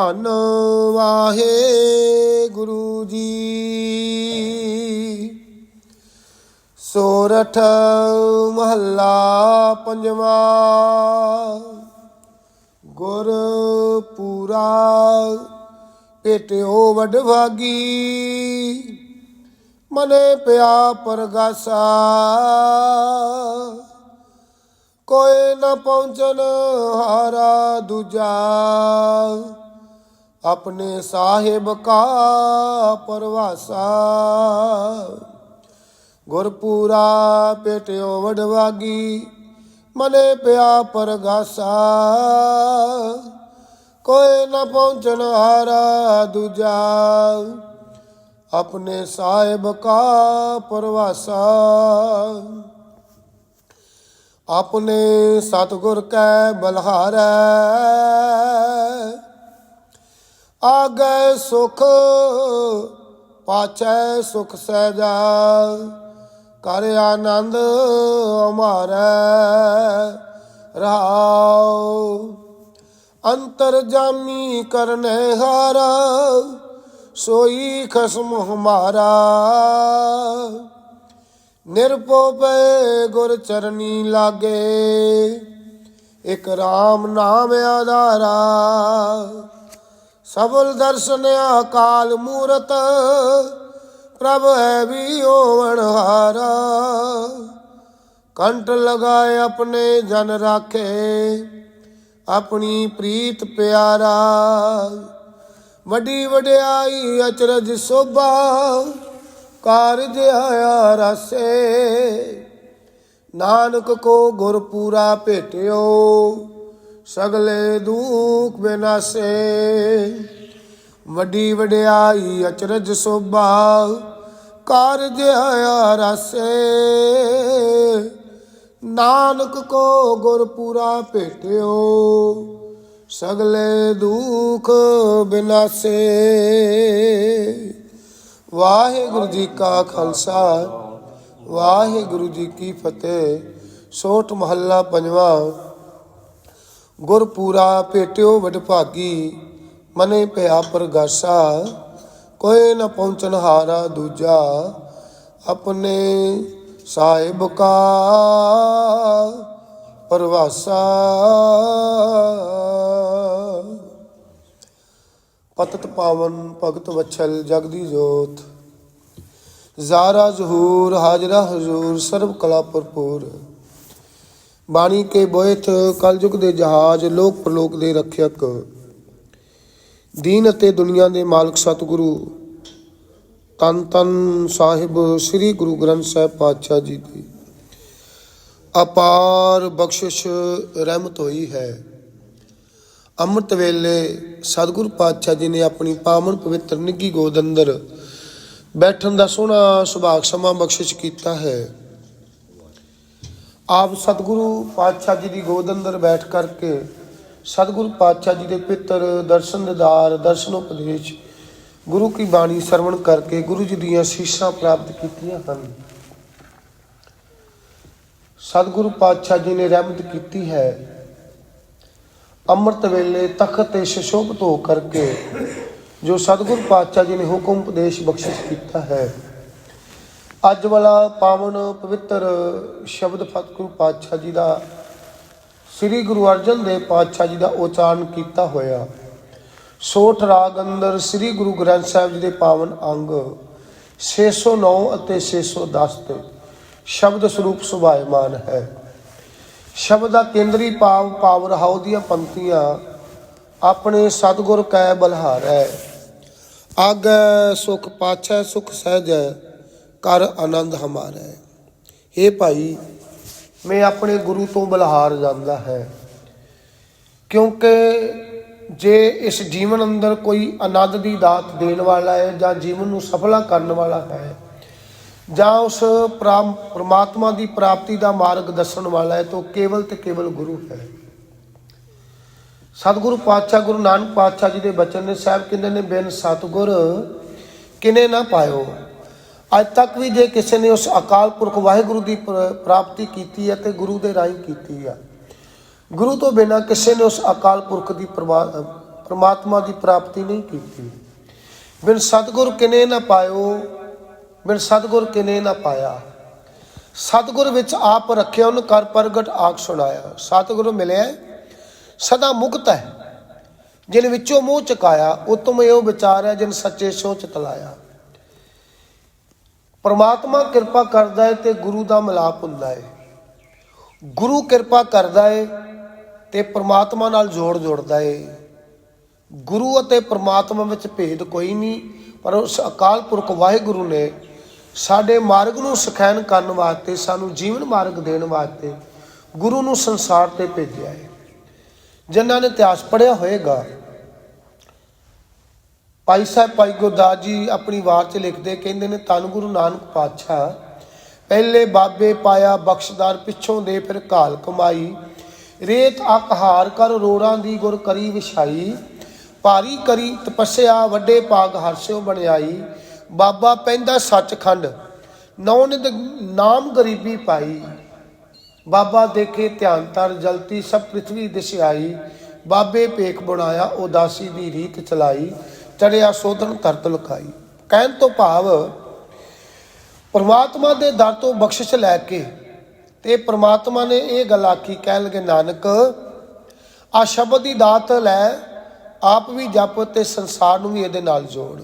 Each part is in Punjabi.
ਧੰਨ ਵਾਹੇ ਗੁਰੂ ਜੀ। ਸੋਰਠ ਮਹੱਲਾ ਪੰਜਵਾ ਗੁਰ ਪੂਰਾ ਭੇਟਿਓ ਵਡਭਾਗੀ। ਮਨੇ ਪਿਆ ਪਰਗਾਸਾ, ਕੋਈ ਨਾ ਪਹੁੰਚਨ ਹਾਰਾ ਦੂਜਾ। ਆਪਣੇ ਸਾਹਿਬ ਕਾ ਪਰਵਾਸਾ। ਗੁਰਪੂਰਾ ਪੇਟਿਓ ਵਡਵਾਗੀ, ਮਨੇ ਪਿਆ ਪਰਗਾਸਾ। ਕੋਈ ਨਾ ਪਹੁੰਚਣ ਹਾਰਾ ਦੂਜਾ। ਆਪਣੇ ਸਾਹਿਬ ਕਾ ਪਰਵਾਸਾ। ਆਪਣੇ ਸਤਿਗੁਰ ਕੈ ਬਲਹਾਰੈ। ਆਗੈ ਸੁਖ ਪਾਛੈ ਸੁਖ ਸਹਿਜਾ, ਕਰ ਆਨੰਦ ਹਮਾਰੈ, ਰਹਾਉ। ਅੰਤਰ ਜਾਮੀ ਕਰਨੇ ਹਾਰਾ, ਸੋਈ ਖਸਮ ਹਮਾਰਾ। ਨਿਰਪੋ ਪੈ ਗੁਰ ਚਰਨੀ ਲਾਗੇ, ਇਕ RAM ਨਾਮ ਆਧਾਰਾ। ਸਬਲ ਦਰਸ਼ਨ ਅਕਾਲ ਮੂਰਤ, ਪ੍ਰਭ ਹੈ ਵੀ ਓਵਣ ਹਾਰਾ। ਕੰਟ ਲਗਾਏ ਆਪਣੇ, ਜਨ ਰਾਖੇ ਆਪਣੀ ਪ੍ਰੀਤ ਪਿਆਰਾ। ਵੱਡੀ ਵਡਿਆਈ ਅਚਰਜ ਸੋਭਾ, ਕਾਰਜ ਆਇਆ ਰਸੇ। ਨਾਨਕ ਕੋ ਗੁਰਪੂਰਾ ਭੇਟਿਓ ਸਗਲੇ ਦੁਖ ਬਿਨਾਸੇ, ਵੱਡੀ ਵਡਿਆਈ ਅਚਰਜ ਸੋਭਾ, ਕਾਰਜ ਆਇਆ ਰਸੇ। ਨਾਨਕ ਕੋ ਗੁਰ ਪੂਰਾ ਭੇਟਿਓ, ਸਗਲੇ ਦੁਖ ਬਿਨਾਸੇ। ਵਾਹਿਗੁਰੂ ਜੀ ਕਾ ਖਾਲਸਾ, ਵਾਹਿਗੁਰੂ ਜੀ ਕੀ ਫਤਿਹ। ਸੋਠ ਮਹੱਲਾ ਪੰਜਵਾਂ ਗੁਰਪੂਰਾ ਭੇਟਿਓ ਵਡਭਾਗੀ ਮਨੇ ਪਿਆ ਪ੍ਰਗਾਸਾ ਕੋਈ ਨ ਪਹੁੰਚਨ ਹਾਰਾ ਦੂਜਾ, ਆਪਣੇ ਸਾਹਿਬ ਕਾ ਪਰਵਾਸਾ। ਪਤਤ ਪਾਵਨ ਭਗਤ ਵਛਲ ਜਗਦੀ ਜੋਤ, ਜ਼ਾਰਾ ਜ਼ਹੂਰ ਹਾਜ਼ਰਾ ਹਜ਼ੂਰ ਸਰਬ ਕਲਾ ਭਰਪੂਰ। ਬਾਣੀ ਕੇ ਬੋਇਥ ਕਲਯੁਗ ਦੇ ਜਹਾਜ਼ ਲੋਕ ਪ੍ਰਲੋਕ ਦੇ ਰੱਖਿਅਕ। ਦੀਨ ਅਤੇ ਦੁਨੀਆ ਦੇ ਮਾਲਕ ਸਤਿਗੁਰੂ, ਤਨ ਤਨ ਸਾਹਿਬ ਸ੍ਰੀ ਗੁਰੂ ਗ੍ਰੰਥ ਸਾਹਿਬ ਪਾਤਸ਼ਾਹ ਜੀ ਦੀ। ਅਪਾਰ ਬਖਸ਼ਿਸ਼ ਰਹਿਮਤ ਹੋਈ ਹੈ। ਅੰਮ੍ਰਿਤ ਵੇਲੇ ਸਤਿਗੁਰ ਪਾਤਸ਼ਾਹ ਜੀ ਨੇ ਆਪਣੀ ਪਾਵਨ ਪਵਿੱਤਰ ਨਿੱਗੀ ਗੋਦ ਅੰਦਰ ਬੈਠਣ ਦਾ ਸੋਹਣਾ ਸੁਭਾਗ ਸਮਾਂ ਬਖਸ਼ਿਸ਼ ਕੀਤਾ ਹੈ। ਆਪ ਸਤਿਗੁਰੂ ਪਾਤਸ਼ਾਹ ਜੀ ਦੀ ਗੋਦ ਅੰਦਰ ਬੈਠ ਕਰਕੇ ਸਤਿਗੁਰੂ ਪਾਤਸ਼ਾਹ ਜੀ ਦੇ ਪਿੱਤਰ, ਦਰਸ਼ਨ ਦਿਦਾਰ, ਦਰਸ਼ਨ ਉਪਦੇਸ਼, ਗੁਰੂ ਕੀ ਬਾਣੀ ਸਰਵਣ ਕਰਕੇ ਗੁਰੂ ਜੀ ਦੀਆਂ ਸੀਸਾਂ ਪ੍ਰਾਪਤ ਕੀਤੀਆਂ ਹਨ। ਸਤਿਗੁਰੂ ਪਾਤਸ਼ਾਹ ਜੀ ਨੇ ਰਹਿਮਤ ਕੀਤੀ ਹੈ। ਅੰਮ੍ਰਿਤ ਵੇਲੇ ਤਖਤ ਤੇ ਸ਼ਸ਼ੋਭਤ ਹੋ ਕਰਕੇ ਜੋ ਸਤਿਗੁਰੂ ਪਾਤਸ਼ਾਹ ਜੀ ਨੇ ਹੁਕਮ ਉਪਦੇਸ਼ ਬਖਸ਼ਿਸ਼ ਕੀਤਾ ਹੈ। ਅੱਜ ਵਾਲਾ ਪਾਵਨ ਪਵਿੱਤਰ ਸ਼ਬਦ ਫਤਿਹਗੁਰੂ ਪਾਤਸ਼ਾਹ ਜੀ ਦਾ, ਸ੍ਰੀ ਗੁਰੂ ਅਰਜਨ ਦੇਵ ਪਾਤਸ਼ਾਹ ਜੀ ਦਾ ਉਚਾਰਨ ਕੀਤਾ ਹੋਇਆ। ਸੋਠ ਰਾਗ ਅੰਦਰ ਸ੍ਰੀ ਗੁਰੂ ਗ੍ਰੰਥ ਸਾਹਿਬ ਜੀ ਦੇ ਪਾਵਨ ਅੰਗ 609 ਅਤੇ 610 ਤੇ ਸ਼ਬਦ ਸਰੂਪ ਸੁਭਾਇਮਾਨ ਹੈ। ਸ਼ਬਦ ਦਾ ਕੇਂਦਰੀ ਭਾਵ ਭਾਵ ਰਹਾਉ ਦੀਆਂ ਪੰਕਤੀਆਂ, ਆਪਣੇ ਸਤਿਗੁਰ ਕੈ ਹੈ। ਆਗੈ ਸੁਖ ਪਾਛੈ ਸੁਖ ਹੈ ਕਰ ਆਨੰਦ ਹਮਾਰਾ ਹੈ। हे ਭਾਈ, ਮੈਂ ਆਪਣੇ ਗੁਰੂ ਤੋਂ ਬਲਹਾਰ ਜਾਂਦਾ ਹੈ। ਕਿਉਂਕਿ ਜੇ ਇਸ ਜੀਵਨ ਅੰਦਰ ਕੋਈ ਆਨੰਦ ਦੀ ਦਾਤ ਦੇਣ ਵਾਲਾ ਹੈ ਜਾਂ ਜੀਵਨ ਨੂੰ ਸਫਲਾ ਕਰਨ ਵਾਲਾ ਹੈ ਜਾਂ ਉਸ ਪ੍ਰਾਮ- ਪ੍ਰਮਾਤਮਾ ਦੀ ਪ੍ਰਾਪਤੀ ਦਾ ਮਾਰਗ ਦੱਸਣ ਵਾਲਾ ਹੈ, ਤਾਂ ਕੇਵਲ ਤੇ ਕੇਵਲ ਗੁਰੂ ਹੈ। ਸਤਿਗੁਰੂ ਪਾਤਸ਼ਾਹ, ਗੁਰੂ ਨਾਨਕ ਪਾਤਸ਼ਾਹ ਜੀ ਦੇ ਬਚਨ ਨੇ, ਸਾਹਿਬ ਕਹਿੰਦੇ ਨੇ, ਬਿਨ ਸਤਿਗੁਰ ਕਿਨੇ ਨਾ ਪਾਇਓ। ਅੱਜ ਤੱਕ ਵੀ ਜੇ ਕਿਸੇ ਨੇ ਉਸ ਅਕਾਲ ਪੁਰਖ ਵਾਹਿਗੁਰੂ ਦੀ ਪ੍ਰ- ਪ੍ਰਾਪਤੀ ਕੀਤੀ ਹੈ ਤੇ ਗੁਰੂ ਦੇ ਰਾਹੀਂ ਕੀਤੀ ਹੈ। ਗੁਰੂ ਤੋਂ ਬਿਨਾਂ ਕਿਸੇ ਨੇ ਉਸ ਅਕਾਲ ਪੁਰਖ ਦੀ ਪ੍ਰਵਾ- ਪ੍ਰਮਾਤਮਾ ਦੀ ਪ੍ਰਾਪਤੀ ਨਹੀਂ ਕੀਤੀ। ਬਿਨ ਸਤਗੁਰ ਕਿਨੇ ਨਾ ਪਾਇਓ, ਬਿਨ ਸਤਗੁਰ ਕਿਨੇ ਨਾ ਪਾਇਆ। ਸਤਗੁਰ ਵਿੱਚ ਆਪ ਰੱਖਿਆ, ਉਹਨ ਕਰ ਪ੍ਰਗਟ ਆਖ ਸੁਣਾਇਆ। ਸਤਗੁਰ ਮਿਲਿਆ, ਸਦਾ ਮੁਕਤ ਹੈ। ਜਿਨ ਵਿੱਚੋਂ ਮੂੰਹ ਚਕਾਇਆ, ਉਤਮ ਇਹੋ ਵਿਚਾਰ ਹੈ ਜਿਨ ਸੱਚੇ ਸੋ ਤਲਾਇਆ। ਪਰਮਾਤਮਾ ਕਿਰਪਾ ਕਰਦਾ ਹੈ ਤੇ ਗੁਰੂ ਦਾ ਮਿਲਾਪ ਹੁੰਦਾ ਹੈ ਗੁਰੂ ਕਿਰਪਾ ਕਰਦਾ ਹੈ ਤੇ ਪਰਮਾਤਮਾ ਨਾਲ ਜੋੜ ਜੋੜਦਾ ਹੈ ਗੁਰੂ ਅਤੇ ਪਰਮਾਤਮਾ ਵਿੱਚ ਭੇਦ ਕੋਈ ਨਹੀਂ, ਪਰ ਉਸ ਅਕਾਲ ਪੁਰਖ ਵਾਹਿਗੁਰੂ ਨੇ ਸਾਡੇ ਮਾਰਗ ਨੂੰ ਸਖੈਨ ਕਰਨ ਵਾਸਤੇ, ਸਾਨੂੰ ਜੀਵਨ ਮਾਰਗ ਦੇਣ ਵਾਸਤੇ ਗੁਰੂ ਨੂੰ ਸੰਸਾਰ ਤੇ ਭੇਜਿਆ ਹੈ ਜਿਨ੍ਹਾਂ ਨੇ ਇਤਿਹਾਸ ਪੜ੍ਹਿਆ ਹੋਵੇਗਾ ਭਾਈ ਸਾਹਿਬ, ਭਾਈ ਗੁਰਦਾਸ ਜੀ ਆਪਣੀ ਵਾਰ 'ਚ ਲਿਖਦੇ ਕਹਿੰਦੇ ਨੇ ਤਨ ਗੁਰੂ ਨਾਨਕ ਪਾਤਸ਼ਾਹ, ਪਹਿਲੇ ਬਾਬੇ ਪਾਇਆ ਬਖਸ਼ਦਾਰ ਪਿੱਛੋਂ ਦੇ ਫਿਰ ਕਾਲ ਕਮਾਈ। ਰੇਤ ਅਕਹਾਰ ਕਰ ਰੋੜਾਂ ਦੀ ਗੁਰ ਕਰੀ ਵਿਛਾਈ। ਭਾਰੀ ਕਰੀ ਤਪੱਸਿਆ ਵੱਡੇ ਪਾਗ ਹਰਸਿਓ ਬਣਾਈ। ਬਾਬਾ ਪੈਂਦਾ ਸੱਚਖੰਡ ਨੌ ਨਿਦ ਨਾਮ ਗਰੀਬੀ ਪਾਈ। ਬਾਬਾ ਦੇਖੇ ਧਿਆਨ ਤਰ ਜਲਤੀ ਸਭ ਪ੍ਰithvi ਦਿਸ ਬਾਬੇ ਭੇਖ ਬਣਾਇਆ ਉਦਾਸੀ ਦੀ ਰੀਤ ਚਲਾਈ। ਚੜਿਆ ਸੋਧਨ ਤਰਤ ਲੁਕਾਈ। ਕਹਿਣ ਤੋਂ ਭਾਵ, ਪਰਮਾਤਮਾ ਦੇ ਦਰ ਤੋਂ ਬਖਸ਼ਿਸ਼ ਲੈ ਕੇ ਤੇ ਪਰਮਾਤਮਾ ਨੇ ਇਹ ਗੱਲ ਆਖੀ, ਕਹਿਣ ਲਗੇ, ਨਾਨਕ ਆ ਸ਼ਬਦ ਦੀ ਦਾਤ ਲੈ, ਆਪ ਵੀ ਜਪ ਤੇ ਸੰਸਾਰ ਨੂੰ ਵੀ ਇਹਦੇ ਨਾਲ ਜੋੜ।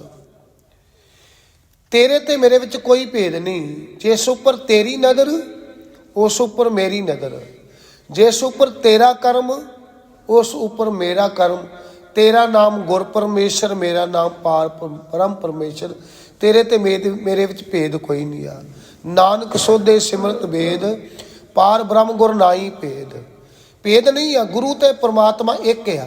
ਤੇਰੇ ਤੇ ਮੇਰੇ ਵਿੱਚ ਕੋਈ ਭੇਦ ਨਹੀਂ। ਜਿਸ ਉੱਪਰ ਤੇਰੀ ਨਜ਼ਰ, ਉਸ ਉੱਪਰ ਮੇਰੀ ਨਜ਼ਰ। ਜਿਸ ਉੱਪਰ ਤੇਰਾ ਕਰਮ, ਉਸ ਉੱਪਰ ਮੇਰਾ ਕਰਮ। ਤੇਰਾ ਨਾਮ ਗੁਰ ਪਰਮੇਸ਼ਰ, ਮੇਰਾ ਨਾਮ ਪਾਰ ਪ- ਪਰਮ ਪਰਮੇਸ਼ਰ। ਤੇਰੇ ਤੇ ਮੇਰੇ ਮੇਰੇ ਵਿੱਚ ਭੇਦ ਕੋਈ ਨਹੀਂ ਆ। ਨਾਨਕ ਸੋਧੇ ਸਿਮਰਤ ਵੇਦ, ਪਾਰ ਬ੍ਰਹਮ ਗੁਰ ਨਾਹੀ ਭੇਦ। ਭੇਦ ਨਹੀਂ ਆ, ਗੁਰੂ ਤੇ ਪਰਮਾਤਮਾ ਇੱਕ ਆ।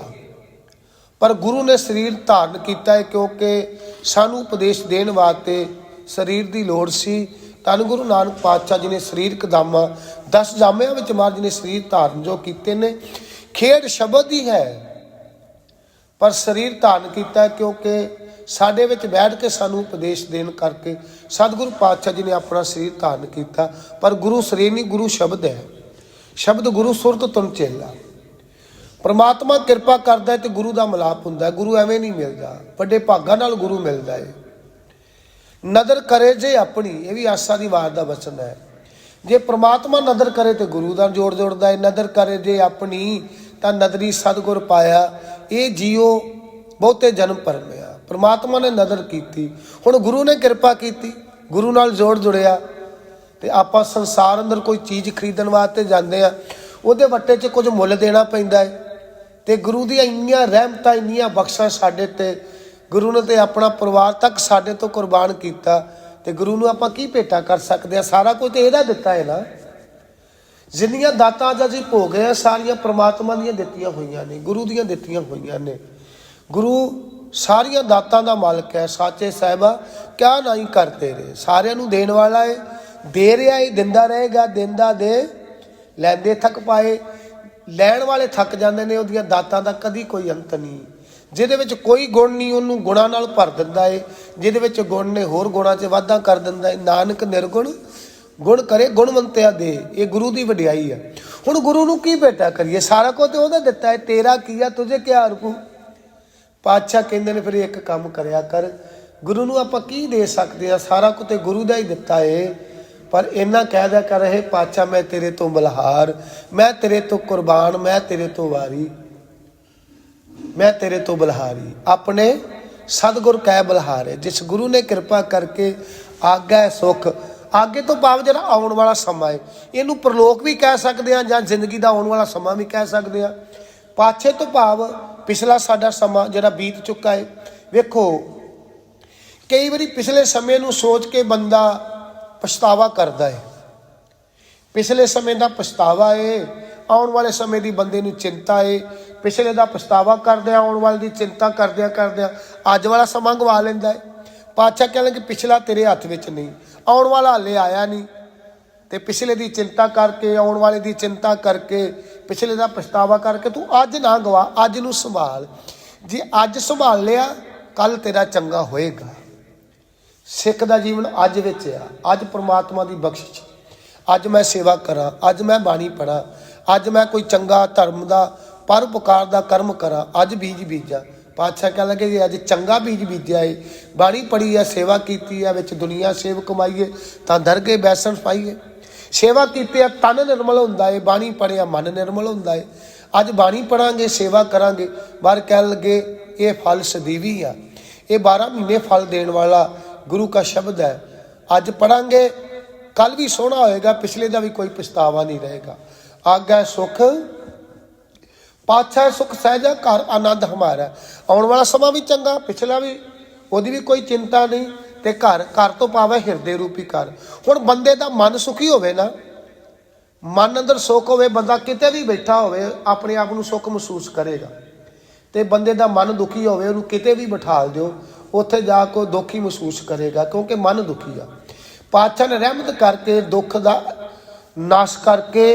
ਪਰ ਗੁਰੂ ਨੇ ਸਰੀਰ ਧਾਰਨ ਕੀਤਾ ਹੈ ਕਿਉਂਕਿ ਸਾਨੂੰ ਉਪਦੇਸ਼ ਦੇਣ ਵਾਸਤੇ ਸਰੀਰ ਦੀ ਲੋੜ ਸੀ। ਧੰਨ ਗੁਰੂ ਨਾਨਕ ਪਾਤਸ਼ਾਹ ਜੀ ਨੇ ਸਰੀਰਕ ਦਾਮਾ 10 ਜਾਮਿਆਂ ਵਿੱਚ ਮਹਾਰਾਜ ਨੇ ਸਰੀਰ ਧਾਰਨ ਜੋ ਕੀਤੇ ਨੇ। ਖੇਡ ਸ਼ਬਦ ਹੀ ਹੈ। ਪਰ ਸਰੀਰ ਧਾਰਨ ਕੀਤਾ ਕਿਉਂਕਿ ਸਾਡੇ ਵਿੱਚ ਬੈਠ ਕੇ ਸਾਨੂੰ ਉਪਦੇਸ਼ ਦੇਣ ਕਰਕੇ ਸਤਿਗੁਰੂ ਪਾਤਸ਼ਾਹ ਜੀ ਨੇ ਆਪਣਾ ਸਰੀਰ ਧਾਰਨ ਕੀਤਾ। ਪਰ ਗੁਰੂ ਸਰੀਰ ਨਹੀਂ, ਗੁਰੂ ਸ਼ਬਦ ਹੈ। ਸ਼ਬਦ ਗੁਰੂ ਸੁਰਤ ਤੁਨ ਚੇਲਾ। ਪ੍ਰਮਾਤਮਾ ਕਿਰਪਾ ਕਰਦਾ ਤੇ ਗੁਰੂ ਦਾ ਮਿਲਾਪ ਹੁੰਦਾ ਗੁਰੂ ਐਵੇਂ ਨਹੀਂ ਮਿਲਦਾ। ਵੱਡੇ ਭਾਗਾਂ ਨਾਲ ਗੁਰੂ ਮਿਲਦਾ ਹੈ। ਨਦਰ ਕਰੇ ਜੇ ਆਪਣੀ, ਇਹ ਵੀ ਆਸਾ ਦੀ ਵਾਰ ਦਾ ਵਚਨ ਹੈ। ਜੇ ਪ੍ਰਮਾਤਮਾ ਨਦਰ ਕਰੇ ਤੇ ਗੁਰੂ ਦਾ ਜੋੜ ਜੋੜਦਾ ਏ ਨਦਰ ਕਰੇ ਜੇ ਆਪਣੀ, ਤਾਂ ਨਦਰੀ ਸਤਗੁਰ ਪਾਇਆ ਇਹ ਜੀਓ ਬਹੁਤੇ ਜਨਮ ਪਰਮਿਆ ਪ੍ਰਮਾਤਮਾ ਨੇ ਨਜ਼ਰ ਕੀਤੀ। ਹੁਣ ਗੁਰੂ ਨੇ ਕਿਰਪਾ ਕੀਤੀ। ਗੁਰੂ ਨਾਲ ਜੋੜ ਜੁੜਿਆ। ਤੇ ਆਪਾਂ ਸੰਸਾਰ ਅੰਦਰ ਕੋਈ ਚੀਜ਼ ਖਰੀਦਣ ਵਾਸਤੇ ਜਾਂਦੇ ਆ, ਉਹਦੇ ਵੱਟੇ 'ਚ ਕੁਝ ਮੁੱਲ ਦੇਣਾ ਪੈਂਦਾ ਹੈ ਤੇ ਗੁਰੂ ਦੀਆਂ ਇੰਨੀਆਂ ਰਹਿਮਤਾਂ, ਇੰਨੀਆਂ ਬਖਸ਼ਾਂ ਸਾਡੇ ਤੇ, ਗੁਰੂ ਨੇ ਤੇ ਆਪਣਾ ਪਰਿਵਾਰ ਤੱਕ ਸਾਡੇ ਤੋਂ ਕੁਰਬਾਨ ਕੀਤਾ। ਤੇ ਗੁਰੂ ਨੂੰ ਆਪਾਂ ਕੀ ਭੇਟਾ ਕਰ ਸਕਦੇ ਆ? ਸਾਰਾ ਕੁਝ ਤੇ ਇਹਦਾ ਦਿੱਤਾ ਹੈ ਨਾ। ਜਿੰਨੀਆਂ ਦਾਤਾਂ ਅੱਜ ਅਸੀਂ ਭੋਗ ਰਹੇ ਸਾਰੀਆਂ ਪ੍ਰਮਾਤਮਾ ਦੀਆਂ ਦਿੱਤੀਆਂ ਹੋਈਆਂ ਨੇ, ਗੁਰੂ ਦੀਆਂ ਦਿੱਤੀਆਂ ਹੋਈਆਂ ਨੇ। ਗੁਰੂ ਸਾਰੀਆਂ ਦਾਤਾਂ ਦਾ ਮਾਲਕ ਹੈ, ਸਾਚੇ ਸਾਹਿਬਾ ਕਿਆ ਨਹੀਂ ਕਰਦੇ ਰਹੇ ਸਾਰਿਆਂ ਨੂੰ ਦੇਣ ਵਾਲਾ ਹੈ ਦੇ ਰਿਹਾ ਹੈ ਦਿੰਦਾ ਰਹੇਗਾ, ਦਿੰਦਾ ਦੇ, ਲੈਂਦੇ ਥੱਕ ਪਾਏ, ਲੈਣ ਵਾਲੇ ਥੱਕ ਜਾਂਦੇ ਨੇ, ਉਹਦੀਆਂ ਦਾਤਾਂ ਦਾ ਕਦੀ ਕੋਈ ਅੰਤ ਨਹੀਂ। ਜਿਹਦੇ ਵਿੱਚ ਕੋਈ ਗੁਣ ਨਹੀਂ, ਉਹਨੂੰ ਗੁਣਾ ਨਾਲ ਭਰ ਦਿੰਦਾ ਏ। ਜਿਹਦੇ ਵਿੱਚ ਗੁਣ ਨੇ ਹੋਰ ਗੁਣਾ 'ਚ ਵਾਧਾ ਕਰ ਦਿੰਦਾ ਏ। ਨਾਨਕ ਨਿਰਗੁਣ ਗੁਣ ਕਰੇ, ਗੁਣਵੰਤਿਆ ਦੇ। ਇਹ ਗੁਰੂ ਦੀ ਵਡਿਆਈ ਹੈ ਹੁਣ ਗੁਰੂ ਨੂੰ ਕੀ ਭੇਟਾ ਕਰੀਏ? ਸਾਰਾ ਕੁਝ ਤੇ ਉਹਦਾ ਦਿੱਤਾ ਹੈ। ਤੇਰਾ ਕੀ ਆ? ਤੁਝੇ ਕਿਆ ਅਰਪੂ ਪਾਤਸ਼ਾਹ ਕਹਿੰਦੇ ਨੇ, ਫਿਰ ਇੱਕ ਕੰਮ ਕਰਿਆ ਕਰ। ਗੁਰੂ ਨੂੰ ਆਪਾਂ ਕੀ ਦੇ ਸਕਦੇ ਆ? ਸਾਰਾ ਕੁਝ ਤੇ ਗੁਰੂ ਦਾ ਹੀ ਦਿੱਤਾ ਏ। ਪਰ ਇੰਨਾ ਕਹਿ ਦਿਆ ਕਰ ਰਹੇ ਪਾਤਸ਼ਾਹ, ਮੈਂ ਤੇਰੇ ਤੋਂ ਬਲਹਾਰ ਮੈਂ ਤੇਰੇ ਤੋਂ ਕੁਰਬਾਨ, ਮੈਂ ਤੇਰੇ ਤੋਂ ਵਾਰੀ। ਮੈਂ ਤੇਰੇ ਤੋਂ ਬਲਹਾਰੀ। ਆਪਣੇ ਸਤਿਗੁਰ ਕਹਿ ਬਲਹਾਰੇ। ਜਿਸ ਗੁਰੂ ਨੇ ਕਿਰਪਾ ਕਰਕੇ ਆਗਾ ਹੈ ਸੁਖ ਅੱਗੇ ਤੋਂ ਭਾਵ ਜਿਹੜਾ ਆਉਣ ਵਾਲਾ ਸਮਾਂ ਹੈ ਇਹਨੂੰ ਪ੍ਰਲੋਕ ਵੀ ਕਹਿ ਸਕਦੇ ਆ ਜਾਂ ਜ਼ਿੰਦਗੀ ਦਾ ਆਉਣ ਵਾਲਾ ਸਮਾਂ ਵੀ ਕਹਿ ਸਕਦੇ ਆ। ਪਾਛੇ ਤੋਂ ਭਾਵ ਪਿਛਲਾ ਸਾਡਾ ਸਮਾਂ ਜਿਹੜਾ ਬੀਤ ਚੁੱਕਾ ਹੈ ਵੇਖੋ, ਕਈ ਵਾਰੀ ਪਿਛਲੇ ਸਮੇਂ ਨੂੰ ਸੋਚ ਕੇ ਬੰਦਾ ਪਛਤਾਵਾ ਕਰਦਾ ਹੈ ਪਿਛਲੇ ਸਮੇਂ ਦਾ ਪਛਤਾਵਾ ਏ, ਆਉਣ ਵਾਲੇ ਸਮੇਂ ਦੀ ਬੰਦੇ ਨੂੰ ਚਿੰਤਾ ਏ। ਪਿਛਲੇ ਦਾ ਪਛਤਾਵਾ ਕਰਦੇ ਆਉਣ ਵਾਲੇ ਦੀ ਚਿੰਤਾ ਕਰਦਿਆਂ ਕਰਦਿਆਂ ਅੱਜ ਵਾਲਾ ਸਮਾਂ ਗਵਾ ਲੈਂਦਾ ਏ। ਪਾਤਸ਼ਾਹ ਕਹਿੰਦੇ ਕਿ ਪਿਛਲਾ ਤੇਰੇ ਹੱਥ ਵਿੱਚ ਨਹੀਂ, ਆਉਣ ਵਾਲਾ ਹਲੇ ਆਇਆ ਨਹੀਂ। ਤੇ ਪਿਛਲੇ ਦੀ ਚਿੰਤਾ ਕਰਕੇ, ਆਉਣ ਵਾਲੇ ਦੀ ਚਿੰਤਾ ਕਰਕੇ, ਪਿਛਲੇ ਦਾ ਪਛਤਾਵਾ ਕਰਕੇ ਤੂੰ ਅੱਜ ਨਾ ਗਵਾ, ਅੱਜ ਨੂੰ ਸੰਭਾਲ। ਜੇ ਅੱਜ ਸੰਭਾਲ ਲਿਆ ਕੱਲ ਤੇਰਾ ਚੰਗਾ ਹੋਏਗਾ। ਸਿੱਖ ਦਾ ਜੀਵਨ ਅੱਜ ਵਿੱਚ ਆ, ਅੱਜ ਪ੍ਰਮਾਤਮਾ ਦੀ ਬਖਸ਼ਿਸ਼। ਅੱਜ ਮੈਂ ਸੇਵਾ ਕਰਾਂ, ਅੱਜ ਮੈਂ ਬਾਣੀ ਪੜਾਂ ਅੱਜ ਮੈਂ ਕੋਈ ਚੰਗਾ ਧਰਮ ਦਾ, ਪਰਉਪਕਾਰ ਦਾ ਕਰਮ ਕਰਾਂ, ਅੱਜ ਬੀਜ ਬੀਜਾਂ। ਪਾਤਸ਼ਾਹ ਕਹਿ ਲਗੇ ਜੇ, ਅੱਜ ਚੰਗਾ ਬੀਜ ਬੀਜਿਆ ਏ, ਬਾਣੀ ਪੜੀ ਆ, ਸੇਵਾ ਕੀਤੀ ਆ, ਵਿੱਚ ਦੁਨੀਆ ਸੇਵ ਕਮਾਈਏ, ਤਾਂ ਦਰਗੇ ਬੈਸਣ ਪਾਈਏ। ਸੇਵਾ ਕੀਤੀ ਆ, ਤਨ ਨਿਰਮਲ ਹੁੰਦਾ ਏ, ਬਾਣੀ ਪੜਿਆ ਮਨ ਨਿਰਮਲ ਹੁੰਦਾ ਏ। ਅੱਜ ਬਾਣੀ ਪੜਾਂਗੇ ਸੇਵਾ ਕਰਾਂਗੇ ਬਾਹਰ ਕਹਿ ਲਗੇ, ਇਹ ਫਲ ਸਦੀਵੀ ਆ। ਇਹ 12 ਮਹੀਨੇ ਫਲ ਦੇਣ ਵਾਲਾ ਗੁਰੂ ਕਾ ਸ਼ਬਦ ਹੈ। ਅੱਜ ਪੜਾਂਗੇ ਕੱਲ ਵੀ ਸੋਹਣਾ ਹੋਏਗਾ, ਪਿਛਲੇ ਦਾ ਵੀ ਕੋਈ ਪਛਤਾਵਾ ਨਹੀਂ ਰਹੇਗਾ। ਆਗਾ ਸੁਖ ਪਾਛਾ ਸੁਖ ਸਹਿਜਾ ਘਰ ਆਨੰਦ ਹਮਾਰਾ ਆਉਣ ਵਾਲਾ ਸਮਾਂ ਵੀ ਚੰਗਾ, ਪਿਛਲਾ ਵੀ, ਉਹਦੀ ਵੀ ਕੋਈ ਚਿੰਤਾ ਨਹੀਂ ਤੇ ਘਰ ਘਰ ਤੋਂ ਪਾਵੇ ਹਿਰਦੇ ਰੂਪੀ ਘਰ। ਹੁਣ ਬੰਦੇ ਦਾ ਮਨ ਸੁਖੀ ਹੋਵੇ ਨਾ, ਮਨ ਅੰਦਰ ਸੁੱਖ ਹੋਵੇ, ਬੰਦਾ ਕਿਤੇ ਵੀ ਬੈਠਾ ਹੋਵੇ, ਆਪਣੇ ਆਪ ਨੂੰ ਸੁੱਖ ਮਹਿਸੂਸ ਕਰੇਗਾ। ਤੇ ਬੰਦੇ ਦਾ ਮਨ ਦੁਖੀ ਹੋਵੇ, ਉਹਨੂੰ ਕਿਤੇ ਵੀ ਬਿਠਾ ਦਿਓ, ਉੱਥੇ ਜਾ ਕੇ ਉਹ ਹੀ ਮਹਿਸੂਸ ਕਰੇਗਾ, ਕਿਉਂਕਿ ਮਨ ਦੁਖੀ ਆ। ਪਾਤਸ਼ਾਹ ਨੇ ਰਹਿਮਤ ਕਰਕੇ ਦੁੱਖ ਦਾ ਨਾਸ਼ ਕਰਕੇ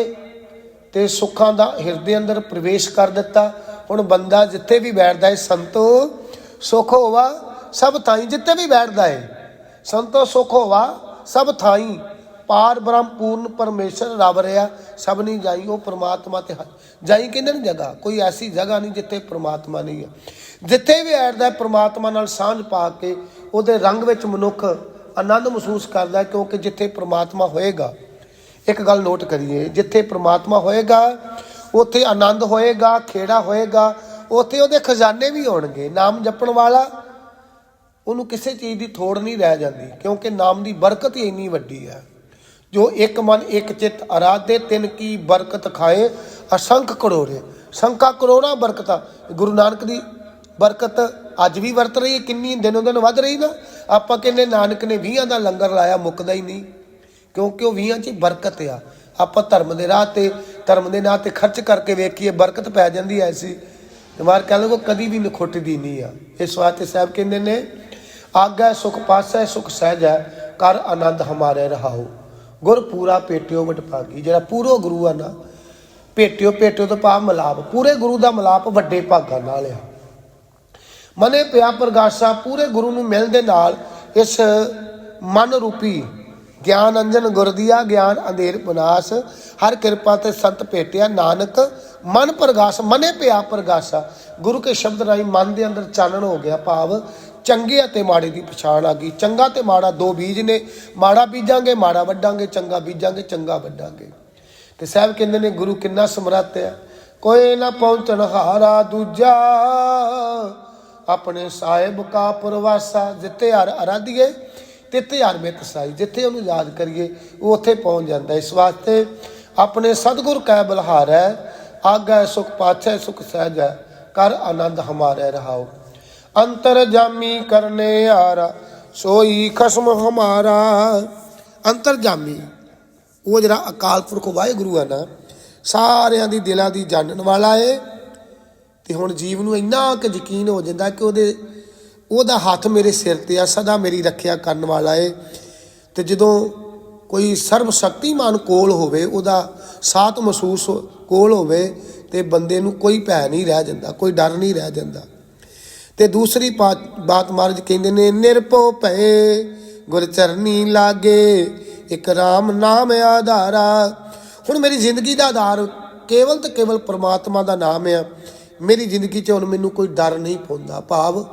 ਤੇ ਸੁੱਖਾਂ ਦਾ ਹਿਰਦੇ ਅੰਦਰ ਪ੍ਰਵੇਸ਼ ਕਰ ਦਿੱਤਾ। ਹੁਣ ਬੰਦਾ ਜਿੱਥੇ ਵੀ ਬੈਠਦਾ ਹੈ ਸੰਤੋ, ਸੁਖ ਹੋਵਾ, ਸਭ ਥਾਈ ਜਿੱਥੇ ਵੀ ਬੈਠਦਾ ਹੈ ਸੰਤੋ, ਸੁਖ ਹੋਵਾ, ਸਭ ਥਾਈ। ਪਾਰ ਬ੍ਰਹਮ ਪੂਰਨ ਪਰਮੇਸ਼ਰ ਰੱਬ ਰਿਆ ਸਭ ਨਹੀਂ ਜਾਈ ਉਹ ਪ੍ਰਮਾਤਮਾ ਤੇ ਹੈ। ਜਾਈ ਕਹਿੰਦੇ ਨੇ ਜਗ੍ਹਾ? ਕੋਈ ਐਸੀ ਜਗ੍ਹਾ ਨਹੀਂ ਜਿੱਥੇ ਪ੍ਰਮਾਤਮਾ ਨਹੀਂ ਹੈ ਜਿੱਥੇ ਵੀ ਬੈਠਦਾ ਹੈ ਪ੍ਰਮਾਤਮਾ ਨਾਲ ਸਾਂਝ ਪਾ ਕੇ ਉਹਦੇ ਰੰਗ ਵਿੱਚ ਮਨੁੱਖ ਆਨੰਦ ਮਹਿਸੂਸ ਕਰਦਾ ਕਿਉਂਕਿ ਜਿੱਥੇ ਪ੍ਰਮਾਤਮਾ ਹੋਏਗਾ ਇੱਕ ਗੱਲ ਨੋਟ ਕਰੀਏ, ਜਿੱਥੇ ਪ੍ਰਮਾਤਮਾ ਹੋਏਗਾ, ਉੱਥੇ ਆਨੰਦ ਹੋਏਗਾ, ਖੇੜਾ ਹੋਏਗਾ, ਉੱਥੇ ਉਹਦੇ ਖਜ਼ਾਨੇ ਵੀ ਹੋਣਗੇ। ਨਾਮ ਜਪਣ ਵਾਲਾ ਉਹਨੂੰ ਕਿਸੇ ਚੀਜ਼ ਦੀ ਥੋੜ ਨਹੀਂ ਰਹਿ ਜਾਂਦੀ, ਕਿਉਂਕਿ ਨਾਮ ਦੀ ਬਰਕਤ ਹੀ ਇੰਨੀ ਵੱਡੀ ਹੈ। ਜੋ ਇੱਕ ਮਨ, ਇੱਕ ਚਿੱਤ ਅਰਾਧੇ ਤਿੰਨ ਕੀ ਬਰਕਤ ਖਾਏ, ਅਸੰਖ ਕਰੋੜੇ। ਸੰਖਾ ਕਰੋੜਾਂ ਬਰਕਤਾਂ। ਗੁਰੂ ਨਾਨਕ ਦੀ ਬਰਕਤ ਅੱਜ ਵੀ ਵਰਤ ਰਹੀ ਹੈ, ਕਿੰਨੀ ਦਿਨੋਂ ਦਿਨ ਵੱਧ ਰਹੀ ਨਾ? ਆਪਾਂ ਕਹਿੰਦੇ ਨਾਨਕ ਨੇ 20 ਦਾ ਲੰਗਰ ਲਾਇਆ, ਮੁੱਕਦਾ ਹੀ ਨਹੀਂ। ਕਿਉਂਕਿ ਉਹ 20 ਚ ਹੀ ਬਰਕਤ ਆ। ਆਪਾਂ ਧਰਮ ਦੇ ਰਾਹ ਤੇ, ਧਰਮ ਦੇ ਨਾਂ ਤੇ ਖਰਚ ਕਰਕੇ ਵੇਖੀਏ, ਬਰਕਤ ਪੈ ਜਾਂਦੀ ਐ ਐਸੀ। ਮਾਰ ਕਹਿ ਲੋ ਕਦੀ ਵੀ ਨਖੁੱਟਦੀ ਨਹੀਂ ਆ। ਇਸ ਵਾਸਤੇ ਸਾਹਿਬ ਕਹਿੰਦੇ ਨੇ ਆਗਾ ਸੁਖ ਪਾਸੈ ਸੁਖ ਹੈ ਕਰ ਆਨੰਦ ਹਮਾਰੇ ਰਹਾਓ। ਗੁਰ ਪੂਰਾ ਪੇਟਿਓ ਵਟ ਭਾਗੀ। ਜਿਹੜਾ ਪੂਰੋ ਗੁਰੂ ਆ ਨਾ, ਪੇਟਿਓ ਪੇਟਿਓ ਤੋਂ ਭਾਵ ਮਲਾਪ। ਪੂਰੇ ਗੁਰੂ ਦਾ ਮਲਾਪ ਵੱਡੇ ਭਾਗਾਂ ਨਾਲ ਆ। ਮਨੇ ਪਿਆ ਪ੍ਰਗਾਸ਼ਾ, ਪੂਰੇ ਗੁਰੂ ਨੂੰ ਮਿਲਣ ਦੇ ਨਾਲ ਇਸ ਮਨ ਰੂਪੀ ਗਿਆਨ ਅੰਜਨ ਗੁਰਦੀਆ ਗਿਆਨ ਅੰਧੇਰ ਬਨਾਸ, ਹਰ ਕਿਰਪਾ ਤੇ ਸੰਤ ਭੇਟਿਆ ਨਾਨਕ, ਮਨ ਪ੍ਰਗਾਸ, ਮਨੇ ਪਿਆ ਪ੍ਰਗਾਸ਼ਾ। ਗੁਰੂ ਕੇ ਸ਼ਬਦ ਰਾਹੀਂ ਮਨ ਦੇ ਅੰਦਰ ਚਾਨਣ ਹੋ ਗਿਆ ਭਾਵ, ਚੰਗੇ ਅਤੇ ਮਾੜੇ ਦੀ ਪਛਾਣ ਆ ਗਈ। ਚੰਗਾ ਤੇ ਮਾੜਾ ਦੋ ਬੀਜ ਨੇ, ਮਾੜਾ ਬੀਜਾਂਗੇ, ਮਾੜਾ ਵੱਢਾਂਗੇ, ਚੰਗਾ ਬੀਜਾਂਗੇ, ਚੰਗਾ ਵੱਢਾਂਗੇ। ਤੇ ਸਾਹਿਬ ਕਹਿੰਦੇ ਨੇ, ਗੁਰੂ ਕਿੰਨਾ ਸਮਰੱਥ ਹੈ। ਕੋਈ ਨਾ ਪਹੁੰਚਣ ਹਾਰਾ ਦੂਜਾ, ਆਪਣੇ ਸਾਹਿਬ ਕਾ ਪ੍ਰਵਾਸਾ ਜਿੱਥੇ ਹਰ ਅਰਾਧੀਏ ਤਿੱਥੇ ਹਰ ਮਿਤ ਜਿੱਥੇ ਉਹਨੂੰ ਯਾਦ ਕਰੀਏ, ਉਹ ਉੱਥੇ ਪਹੁੰਚ ਜਾਂਦਾ ਇਸ ਵਾਸਤੇ ਆਪਣੇ ਸਤਿਗੁਰ ਕੈ ਬਲਹਾਰੈ ਆਗੈ ਸੁਖ ਪਾਛੈ ਸੁਖ ਸਹਿਜੈ ਕਰ ਆਨੰਦ ਹਮਾਰੇ ਰਹਾਓ। ਅੰਤਰ ਜਾਮੀ ਕਰਨੇ ਆਰਾ, ਸੋਈ ਖਸਮ ਹਮਾਰਾ। ਅੰਤਰ ਜਾਮੀ, ਉਹ ਜਿਹੜਾ ਅਕਾਲ ਪੁਰਖ ਵਾਹਿਗੁਰੂ ਹੈ ਨਾ, ਸਾਰਿਆਂ ਦੀ ਦਿਲਾਂ ਦੀ ਜਾਣਨ ਵਾਲਾ ਏ, ਤੇ ਹੁਣ ਜੀਵ ਨੂੰ ਇੰਨਾ ਕਿ ਯਕੀਨ ਹੋ ਜਾਂਦਾ ਕਿ ਉਹਦੇ ਉਹਦਾ ਹੱਥ ਮੇਰੇ ਸਿਰ ਤੇ ਆ, ਸਦਾ ਮੇਰੀ ਰੱਖਿਆ ਕਰਨ ਵਾਲਾ ਏ। ਤੇ ਜਦੋਂ ਕੋਈ ਸਰਵ ਸ਼ਕਤੀਮਾਨ ਕੋਲ ਹੋਵੇ, ਉਹਦਾ ਸਾਥ ਮਹਿਸੂਸ ਹੋ- ਕੋਲ ਹੋਵੇ, ਤੇ ਬੰਦੇ ਨੂੰ ਕੋਈ ਭੈ ਨਹੀਂ ਰਹਿ ਜਾਂਦਾ, ਕੋਈ ਡਰ ਨਹੀਂ ਰਹਿ ਜਾਂਦਾ। ਤੇ ਦੂਸਰੀ ਪਾ- ਬਾਤ ਮਹਾਰਾਜ ਕਹਿੰਦੇ ਨੇ, ਨਿਰਭਉ ਭਏ, ਗੁਰ ਚਰਨੀ ਲਾਗੇ, ਇੱਕ RAM ਨਾਮ ਆਧਾਰਾ। ਹੁਣ ਮੇਰੀ ਜ਼ਿੰਦਗੀ ਦਾ ਆਧਾਰ ਕੇਵਲ ਤੇ ਕੇਵਲ ਪ੍ਰਮਾਤਮਾ ਦਾ ਨਾਮ ਆ। ਮੇਰੀ ਜ਼ਿੰਦਗੀ 'ਚ ਹੁਣ ਮੈਨੂੰ ਕੋਈ ਡਰ ਨਹੀਂ ਪਾਉਂਦਾ, ਭਾਵ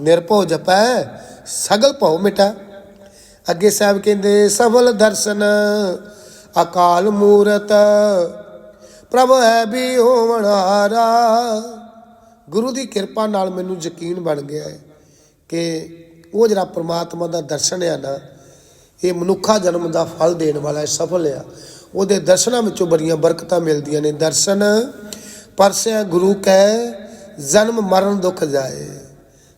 ਨਿਰਭਉ ਜਪੈ, ਸਗਲ ਭਉ ਮਿਟਾ। ਅੱਗੇ ਸਾਹਿਬ ਕਹਿੰਦੇ ਸਫਲ ਦਰਸ਼ਨ ਅਕਾਲ ਮੂਰਤ, ਪ੍ਰਭ ਹੈ ਵੀ ਹੋਵਣ ਹਾਰਾ। ਗੁਰੂ ਦੀ ਕਿਰਪਾ ਨਾਲ ਮੈਨੂੰ ਯਕੀਨ ਬਣ ਗਿਆ ਹੈ ਕਿ ਉਹ ਜਿਹੜਾ ਪ੍ਰਮਾਤਮਾ ਦਾ ਦਰਸ਼ਨ ਆ ਨਾ, ਇਹ ਮਨੁੱਖਾ ਜਨਮ ਦਾ ਫਲ ਦੇਣ ਵਾਲਾ ਹੈ, ਸਫਲ ਆ। ਉਹਦੇ ਦਰਸ਼ਨਾਂ ਵਿੱਚੋਂ ਬੜੀਆਂ ਬਰਕਤਾਂ ਮਿਲਦੀਆਂ ਨੇ। ਦਰਸ਼ਨ ਪਰਸਿਆ ਗੁਰੂ ਕੈ, ਜਨਮ ਮਰਨ ਦੁੱਖ ਜਾਏ।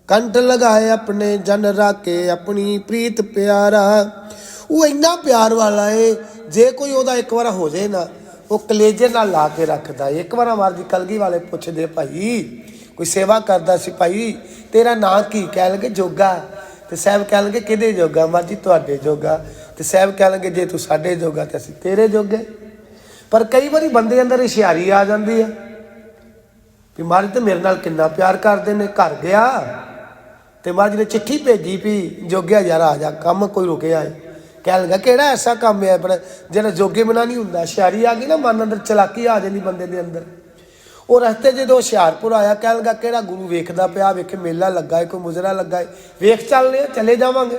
ਕੰਠ ਲਗਾਏ ਆਪਣੇ ਜਨ ਰਾਕੇ ਆਪਣੀ ਪ੍ਰੀਤ ਪਿਆਰਾ। ਉਹ ਇੰਨਾ ਪਿਆਰ ਵਾਲਾ ਏ, ਜੇ ਕੋਈ ਉਹਦਾ ਇੱਕ ਵਾਰ ਹੋ ਜਾਏ ਨਾ, ਉਹ ਕਲੇਜੇ ਨਾਲ ਲਾ ਕੇ ਰੱਖਦਾ ਏ। ਇੱਕ ਵਾਰ ਮਾਰਦੀ ਕਲਗੀ ਵਾਲੇ ਪੁੱਛਦੇ, ਭਾਈ, ਕੋਈ ਸੇਵਾ ਕਰਦਾ ਸੀ ਭਾਈ? ਤੇਰਾ ਨਾਂ ਕੀ? ਕਹਿ ਲਗੇ, ਜੋਗਾ। ਤੇ ਸਾਹਿਬ ਕਹਿ ਲਗੇ, ਕਿਹਦੇ ਜੋਗਾ? ਮਰਜ਼ੀ ਤੁਹਾਡੇ ਜੋਗਾ। ਤੇ ਸਾਹਿਬ ਕਹਿ ਲਗੇ, ਜੇ ਤੂੰ ਸਾਡੇ ਜੋਗਾ ਤੇ ਅਸੀਂ ਤੇਰੇ ਜੋਗੇ। ਪਰ ਕਈ ਵਾਰੀ ਬੰਦੇ ਅੰਦਰ ਇਸ਼ਾਰੀ ਆ ਜਾਂਦੀ ਆ, ਵੀ ਮਹਾਰਾਜ ਤੇ ਮੇਰੇ ਨਾਲ ਕਿੰਨਾ ਪਿਆਰ ਕਰਦੇ ਨੇ? ਘਰ ਗਿਆ ਤੇ ਮਹਾਰਾਜ ਨੇ ਚਿੱਠੀ ਭੇਜੀ ਵੀ ਜੋਗਿਆ ਯਾਰ ਆ ਜਾ, ਕੰਮ ਕੋਈ ਰੁਕਿਆ ਏ। ਕਹਿ ਲਗਾ, ਕਿਹੜਾ ਐਸਾ ਕੰਮ ਹੈ ਆਪਣਾ? ਜਿਹੜਾ ਜੋਗੇ ਬਿਨਾ ਨਹੀਂ ਹੁੰਦਾ। ਸ਼ਿਆਰੀ ਆ ਗਈ ਨਾ, ਮਨ ਅੰਦਰ, ਚਲਾਕੀ ਆ ਜਾਂਦੀ ਬੰਦੇ ਦੇ ਅੰਦਰ। ਉਹ ਰਸਤੇ ਜਦੋਂ ਹੁਸ਼ਿਆਰਪੁਰ ਆਇਆ ਕਹਿ ਲੱਗਾ, ਕਿਹੜਾ ਗੁਰੂ ਵੇਖਦਾ ਪਿਆ? ਵੇਖ, ਮੇਲਾ ਲੱਗਾ ਹੈ ਕੋਈ ਮੁਜਰਾ ਲੱਗਾ ਏ। ਵੇਖ ਚੱਲਨੇ ਆ, ਚਲੇ ਜਾਵਾਂਗੇ।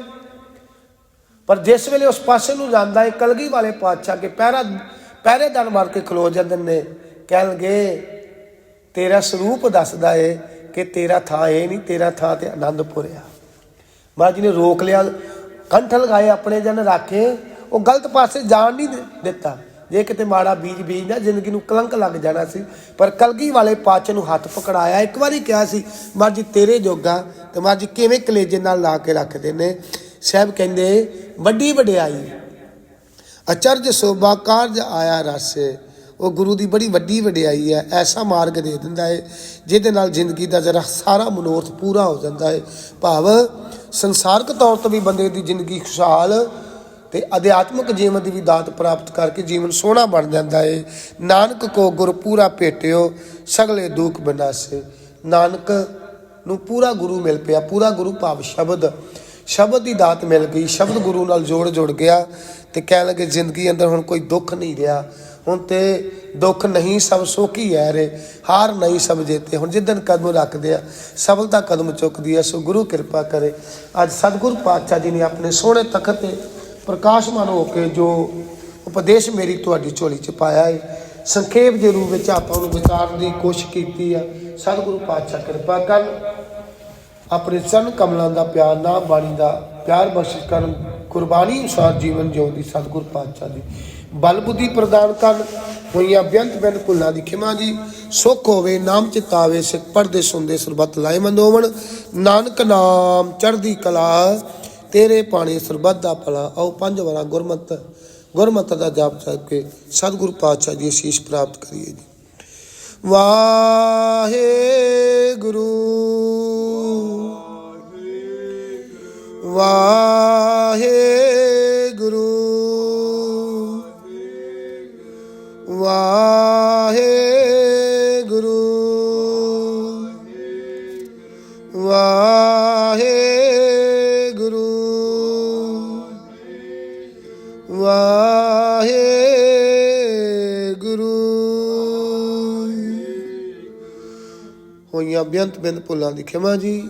ਪਰ ਜਿਸ ਵੇਲੇ ਉਸ ਪਾਸੇ ਨੂੰ ਜਾਂਦਾ ਏ, ਕਲਗੀ ਵਾਲੇ ਪਾਤਸ਼ਾਹ ਕੇ ਪਹਿਰਾ, ਪਹਿਰੇਦਾਰ ਮਾਰ ਕੇ ਖਲੋ ਜਾਂਦੇ ਨੇ। ਕਹਿਣਗੇ ਤੇਰਾ ਸਰੂਪ ਦੱਸਦਾ ਏ ਕਿ ਤੇਰਾ ਥਾਂ ਇਹ ਨਹੀਂ, ਤੇਰਾ ਥਾਂ ਤੇ ਆਨੰਦਪੁਰ ਆ। ਮਹਾਰਾਜ ਜੀ ਨੇ ਰੋਕ ਲਿਆ, ਕੰਠ ਲਗਾਏ ਆਪਣੇ ਜਨ ਰੱਖੇ, ਉਹ ਗਲਤ ਪਾਸੇ ਜਾਣ ਨਹੀਂ ਦਿੱਤਾ। ਜੇ ਕਿਤੇ ਮਾੜਾ ਬੀਜ ਬੀਜਦਾ, ਜ਼ਿੰਦਗੀ ਨੂੰ ਕਲੰਕ ਲੱਗ ਜਾਣਾ ਸੀ। ਪਰ ਕਲਗੀ ਵਾਲੇ ਪਾਤਸ਼ਾਹ ਨੂੰ ਹੱਥ ਪਕੜਾਇਆ, ਇੱਕ ਵਾਰੀ ਕਿਹਾ ਸੀ ਮਰਜ਼ੀ ਤੇਰੇ ਜੋਗਾ, ਤੇ ਮਰਜ਼ੀ ਕਿਵੇਂ ਕਲੇਜੇ ਨਾਲ ਲਾ ਕੇ ਰੱਖਦੇ ਨੇ? ਸਾਹਿਬ ਕਹਿੰਦੇ, ਵੱਡੀ ਵਡਿਆਈ, ਅਚਰਜ ਸੋਭਾ ਕਾਰਜ ਆਇਆ ਰਸ ਉਹ ਗੁਰੂ ਦੀ ਬੜੀ ਵੱਡੀ ਵਡਿਆਈ ਹੈ, ਐਸਾ ਮਾਰਗ ਦੇ ਦਿੰਦਾ ਹੈ, ਜਿਹਦੇ ਨਾਲ ਜ਼ਿੰਦਗੀ ਦਾ ਜਰਾ ਸਾਰਾ ਮਨੋਰਥ ਪੂਰਾ ਹੋ ਜਾਂਦਾ ਹੈ। ਭਾਵ ਸੰਸਾਰਕ ਤੌਰ ਤੇ ਵੀ ਬੰਦੇ ਦੀ ਜ਼ਿੰਦਗੀ ਖੁਸ਼ਹਾਲ ਤੇ ਅਧਿਆਤਮਿਕ ਜੀਵਨ ਦੀ ਵੀ ਦਾਤ ਪ੍ਰਾਪਤ ਕਰਕੇ ਜੀਵਨ ਸੋਹਣਾ ਬਣ ਜਾਂਦਾ ਏ ਨਾਨਕ ਕੋ ਗੁਰ ਪੂਰਾ ਭੇਟਿਓ, ਸਗਲੇ ਦੁੱਖ ਬਿਨਾਸੇ। ਨਾਨਕ ਨੂੰ ਪੂਰਾ ਗੁਰੂ ਮਿਲ ਪਿਆ, ਪੂਰਾ ਗੁਰੂ ਭਾਵ ਸ਼ਬਦ। ਸ਼ਬਦ ਦੀ ਦਾਤ ਮਿਲ ਗਈ, ਸ਼ਬਦ ਗੁਰੂ ਨਾਲ ਜੋੜ ਜੁੜ ਗਿਆ ਤੇ ਕਹਿਣ ਲੱਗੇ, ਜ਼ਿੰਦਗੀ ਅੰਦਰ ਹੁਣ ਕੋਈ ਦੁੱਖ ਨਹੀਂ ਰਿਹਾ। ਹੁਣ ਤੇ ਦੁੱਖ ਨਹੀਂ ਸਭ ਸੋਖੀ ਹੈ ਰੇ, ਹਾਰ ਨਹੀਂ ਸਭ ਜੇਤੇ। ਹੁਣ ਜਿੱਦਨ ਕਦਮ ਰੱਖਦੇ ਆ ਸਫਲਤਾ ਕਦਮ ਚੁੱਕਦੀ ਹੈ ਸੋ ਗੁਰੂ ਕਿਰਪਾ ਕਰੇ। ਅੱਜ ਸਤਿਗੁਰੂ ਪਾਤਸ਼ਾਹ ਜੀ ਨੇ ਆਪਣੇ ਸੋਹਣੇ ਤਖਤ ਤੇ ਪ੍ਰਕਾਸ਼ਮਾਨ ਹੋ ਕੇ ਜੋ ਉਪਦੇਸ਼ ਮੇਰੀ ਤੁਹਾਡੀ ਝੋਲੀ ਚ ਪਾਇਆ ਹੈ ਸੰਖੇਪ ਦੇ ਰੂਪ ਵਿੱਚ ਆਪਾਂ ਨੂੰ ਵਿਚਾਰਨ ਦੀ ਕੋਸ਼ਿਸ਼ ਕੀਤੀ ਆ। ਸਤਿਗੁਰੂ ਪਾਤਸ਼ਾਹ ਕਿਰਪਾ ਕਰਨ, ਆਪਣੇ ਚਰਨ ਕਮਲਾਂ ਦਾ ਪਿਆਰ ਨਾ ਬਾਣੀ ਦਾ ਪਿਆਰ ਬਖਸ਼ਿਸ਼ ਕਰਨ ਕੁਰਬਾਨੀ ਅਨੁਸਾਰ ਜੀਵਨ ਜਿਉਣ ਦੀ ਸਤਿਗੁਰ ਪਾਤਸ਼ਾਹ ਦੀ। ਬਲ ਬੁੱਧੀ ਪ੍ਰਦਾਨ ਕਰਨ ਹੋਈਆਂ ਬੇਅੰਤ ਬੇਅੰਤ ਭੁੱਲਾਂ ਦੀ ਖਿਮਾ ਜੀ। ਸੁਖ ਹੋਵੇ, ਨਾਮ ਚਿਤਾਵੇ ਸਿੱਖ ਪੜਦੇ ਸੁਣਦੇ ਸਰਬਤ ਲਾਇਮੰਦ ਹੋਵਣ ਨਾਨਕ ਨਾਮ ਚੜ੍ਹਦੀ ਕਲਾ, ਤੇਰੇ ਪਾਣੀ ਸਰਬਤ ਦਾ ਭਲਾ। ਆਓ ਪੰਜ ਵਾਰਾਂ ਗੁਰਮਤ ਗੁਰਮਤ ਦਾ ਜਾਪ ਚੱਕ ਕੇ ਸਤਿਗੁਰੂ ਪਾਤਸ਼ਾਹ ਦੀ ਅਸੀਸ ਪ੍ਰਾਪਤ ਕਰੀਏ ਜੀ। ਵਾਹਿਗੁਰੂ। ਵਾਹਿਗੁਰੂ। ਵਾਹਿਗੁਰੂ। ਵਾਹਿਗੁਰੂ। ਵਾਹਿਗੁਰੂ। ਹੋਈਆਂ ਬੇਅੰਤ ਬੇਅੰਤ ਭੁੱਲਾਂ ਦੀ ਖਿਮਾ ਜੀ।